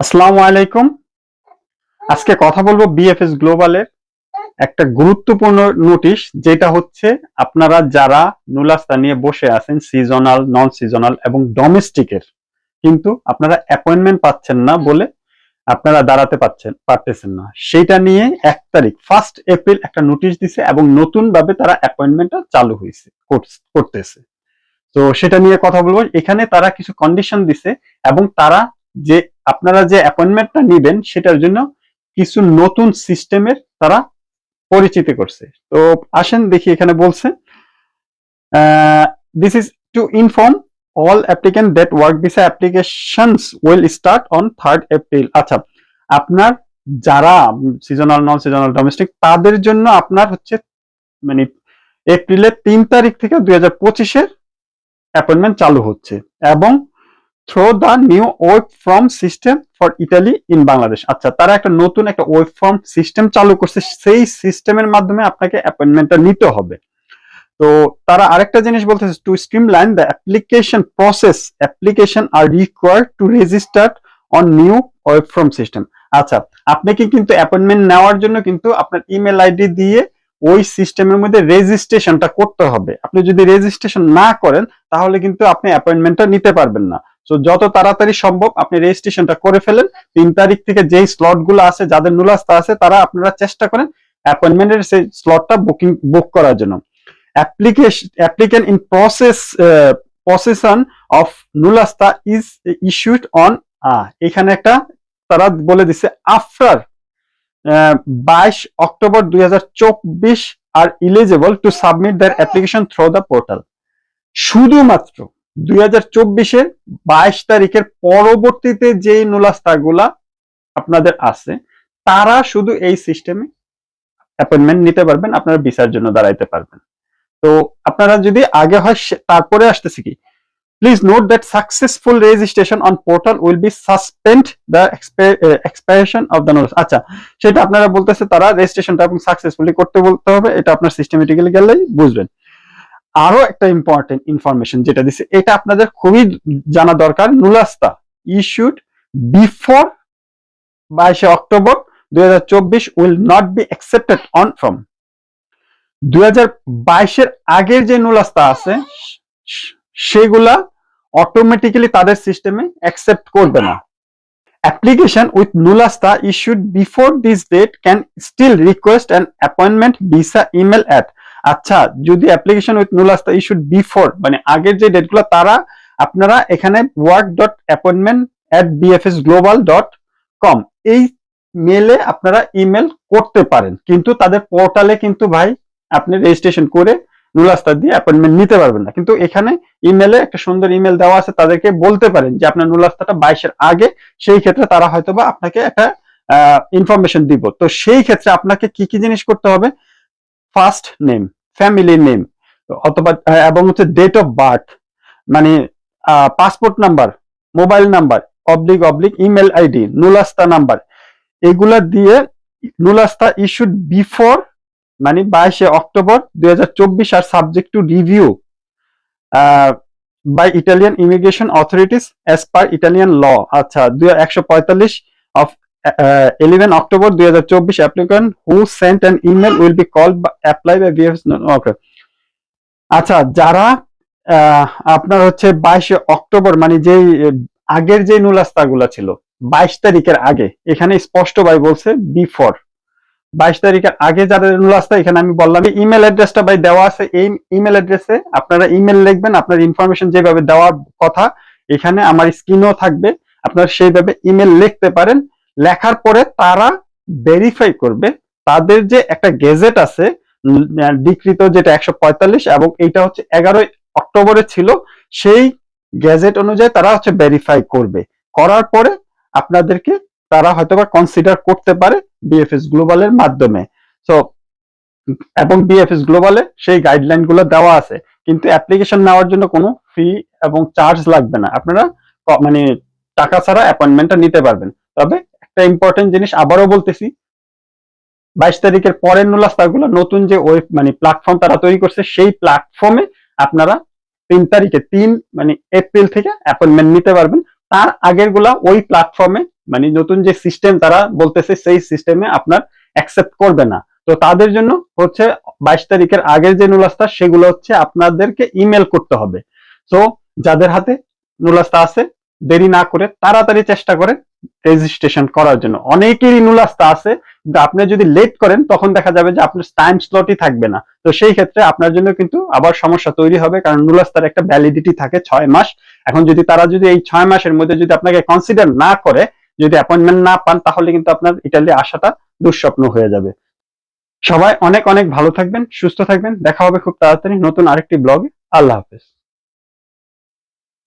আসসালামু আলাইকুম। আজকে কথা বলব বিএফএস গ্লোবালের একটা গুরুত্বপূর্ণ নোটিশ, যেটা হচ্ছে আপনারা যারা নুলাস্তা নিয়ে বসে আছেন সিজনাল নন সিজনাল এবং ডোমেস্টিকের কিন্তু আপনারা অ্যাপয়েন্টমেন্ট পাচ্ছেন না বলে আপনারা দাঁড়াতে পাচ্ছেন, পারতেছেন না। সেটা নিয়ে এক তারিখ ফার্স্ট এপ্রিল একটা নোটিশ দিছে এবং নতুন ভাবে তারা অ্যাপয়েন্টমেন্টটা চালু হয়েছে করতেছে। তো সেটা নিয়ে কথা বলব। এখানে তারা কিছু কন্ডিশন দিছে এবং তারা যে আপনারা যে অ্যাপয়েন্টমেন্টটা নেবেন সেটার জন্য কিছু নতুন সিস্টেমের তারা পরিচিতি করছে। তো আসেন দেখি এখানে বলছে this is to inform all applicant that work visa applications will start on third April আচ্ছা আপনার যারা সিজনাল নন সিজনাল ডোমেস্টিক তাদের জন্য আপনার হচ্ছে মানে এপ্রিলের তিন তারিখ থেকে দুই হাজার পঁচিশের অ্যাপয়েন্টমেন্ট চালু হচ্ছে এবং through the new web form system for Italy in Bangladesh আচ্ছা তারা একটা নতুন একটা ওয়েব ফর্ম সিস্টেম চালু করছে, সেই সিস্টেমের মাধ্যমে আপনাকে অ্যাপয়েন্টমেন্টটা নিতে হবে। তো তারা আরেকটা জিনিস বলতেছে to streamline the application process application are required to register on new web form system আচ্ছা আপনাকে কিন্তু অ্যাপয়েন্টমেন্ট নেওয়ার জন্য কিন্তু আপনার ইমেল আইডি দিয়ে ওই সিস্টেমের মধ্যে রেজিস্ট্রেশনটা করতে হবে। আপনি যদি রেজিস্ট্রেশন না করেন, তাহলে কিন্তু আপনি অ্যাপয়েন্টমেন্টটা নিতে পারবেন না। তো যত তাড়াতাড়ি সম্ভব আপনি রেজিস্ট্রেশনটা করে ফেলেন। তিন তারিখ থেকে যেই স্লটগুলো আছে, যাদের নুলাস্তা আছে, তারা আপনারা চেষ্টা করেন অ্যাপয়েন্টমেন্টের সেই স্লটটা বুকিং বুক করার জন্য। Application applicant in process possession of nulla osta is issued on এখানে একটা তারা বলে দিছে আফটার বাইশ অক্টোবর দুই are eligible to submit their application through the portal শুধুমাত্র দুই হাজার চব্বিশের বাইশ তারিখের পরবর্তীতে যেই নুলাস্তাগুলা আপনাদের আছে, তারা শুধু এই সিস্টেমে অ্যাপয়েন্টমেন্ট নিতে পারবেন, আপনারা ভিসার জন্য দাঁড়াইতে পারবেন। তো আপনারা যদি আগে হয় তারপরে আসতেছে কি? Please note that successful registration on portal will be suspend the expiration of the notice আচ্ছা সেটা আপনারা বলতেছে তারা রেজিস্ট্রেশনটা এবং সাকসেসফুলি করতে বলতে হবে, এটা আপনার সিস্টেমেটিক্যালি গেলেই বুঝবেন। আরও একটা ইম্পর্টেন্ট ইনফরমেশন যেটা দিচ্ছে এটা আপনাদের খুবই জানা দরকার, নুলাস্তা। ইস্যুড বিফোর বাইশে অক্টোবর দুই will not be accepted on from দুই আগের যে নুলাস্তা আছে, সেগুলা অটোমেটিক্যালি তাদের সিস্টেমে অ্যাকসেপ্ট করবে না। Application with nulasta issued before this date can still request an appointment, visa, email at আচ্ছা যদি অ্যাপ্লিকেশন উইথ নুলাস্তা ইস্যুড বিফোর মানে আগের যে ডেটগুলো তারা আপনারা এখানে work dot appointment at BFS global dot com এই মেলে আপনারা ইমেল করতে পারেন। কিন্তু তাদের পোর্টালে কিন্তু ভাই আপনি রেজিস্ট্রেশন করে নুলাস্তা দিয়ে অ্যাপয়েন্টমেন্ট নিতে পারবেন না। কিন্তু এখানে ইমেলে একটা সুন্দর ইমেল দেওয়া আছে, তাদেরকে বলতে পারেন যে আপনার নুলাস্তাটা বাইশের আগে, সেই ক্ষেত্রে তারা হয়তোবা আপনাকে একটা ইনফরমেশন দিব। তো সেই ক্ষেত্রে আপনাকে কি কি জিনিস করতে হবে? ফার্স্ট নেম ফ্যামিলি নেম অথবা এবং হচ্ছে ডেট অফ বার্থ মানে passport number mobile number oblique oblique email ID নুলাস্তা number এগুলা দিয়ে নুলাস্তা ইস্যুড বিফোর মানে বাইশে অক্টোবর দুই আর subject to review by Italian immigration authorities as per Italian law আচ্ছা দুই, একশো পঁয়তাল্লিশ অফ ইলেভেন অক্টোবর দুই হাজার চব্বিশ applicant who sent an email will be call apply by BFS okay আচ্ছা যারা আপনার হচ্ছে বাইশে অক্টোবর মানে যেই, আগের যে নুলাস্তাগুলা ছিল, বাইশ তারিখের আগে, এখানে স্পষ্ট ভাই বলছে বিফোর বাইশ তারিখের আগে যাদের নুলাস্তা, এখানে আমি বললাম ইমেল অ্যাড্রেসটা ভাই দেওয়া আছে, এই ইমেল অ্যাড্রেসে আপনারা ইমেল লিখবেন, আপনার ইনফরমেশন যেভাবে দেওয়ার কথা, এখানে আমার স্ক্রিনও থাকবে, আপনারা সেইভাবে ইমেল লিখতে পারেন লেখার পরে তারা ভেরিফাই করবে। তাদের যে একটা গেজেট আছে ডিকৃত যেটা একশো পঁয়তাল্লিশ এবং এইটা হচ্ছে এগারোই অক্টোবরে ছিল, সেই গেজেট অনুযায়ী তারা হচ্ছে ভেরিফাই করবে। করার পরে আপনাদেরকে তারা হয়তোবা কনসিডার করতে পারে বিএফএস গ্লোবালের মাধ্যমে। সো এবং বিএফএস গ্লোবালে সেই গাইডলাইনগুলো দেওয়া আছে। কিন্তু অ্যাপ্লিকেশন নেওয়ার জন্য কোনো ফি এবং চার্জ লাগবে না। আপনারা মানে টাকা ছাড়া অ্যাপয়েন্টমেন্টটা নিতে পারবেন। তবে একটা ইম্পর্টেন্ট জিনিস আবারও বলতেছি, বাইশ তারিখের পরের নুলাস্তাগুলো নতুন যে ওয়েব মানে প্ল্যাটফর্ম তারা তৈরি করছে, সেই প্ল্যাটফর্মে আপনারা তিন তারিখে, তিন মানে এপ্রিল থেকে অ্যাপয়েন্টমেন্ট নিতে পারবেন। তার আগেরগুলা ওই প্ল্যাটফর্মে মানে নতুন যে সিস্টেম তারা বলতেছে, সেই সিস্টেমে আপনার অ্যাকসেপ্ট করবে না। তো তাদের জন্য হচ্ছে বাইশ তারিখের আগের যে নুলাস্তা, সেগুলো হচ্ছে আপনাদেরকে ইমেল করতে হবে। তো যাদের হাতে নুলাস্তা আছে দেরি না করে তাড়াতাড়ি চেষ্টা করে রেজিস্ট্রেশন করার জন্য। অনেকেরই নুলাস্তা আছে, কিন্তু আপনি যদি লেট করেন, তখন দেখা যাবে যে আপনার টাইম স্লটই থাকবে না। তো সেই ক্ষেত্রে আপনার জন্য কিন্তু আবার সমস্যা তৈরি হবে, কারণ নুলাস্তার একটা ভ্যালিডিটি থাকে ছয় মাস। এখন যদি তারা যদি এই ছয় মাসের মধ্যে যদি আপনাকে কনসিডার না করে, যদি অ্যাপয়েন্টমেন্ট না পান, তাহলে কিন্তু আপনার ইটালি আসাটা দুঃস্বপ্ন হয়ে যাবে। সবাই অনেক অনেক ভালো থাকবেন, সুস্থ থাকবেন। দেখা হবে খুব তাড়াতাড়ি নতুন আরেকটি ব্লগে আল্লাহ হাফেজ।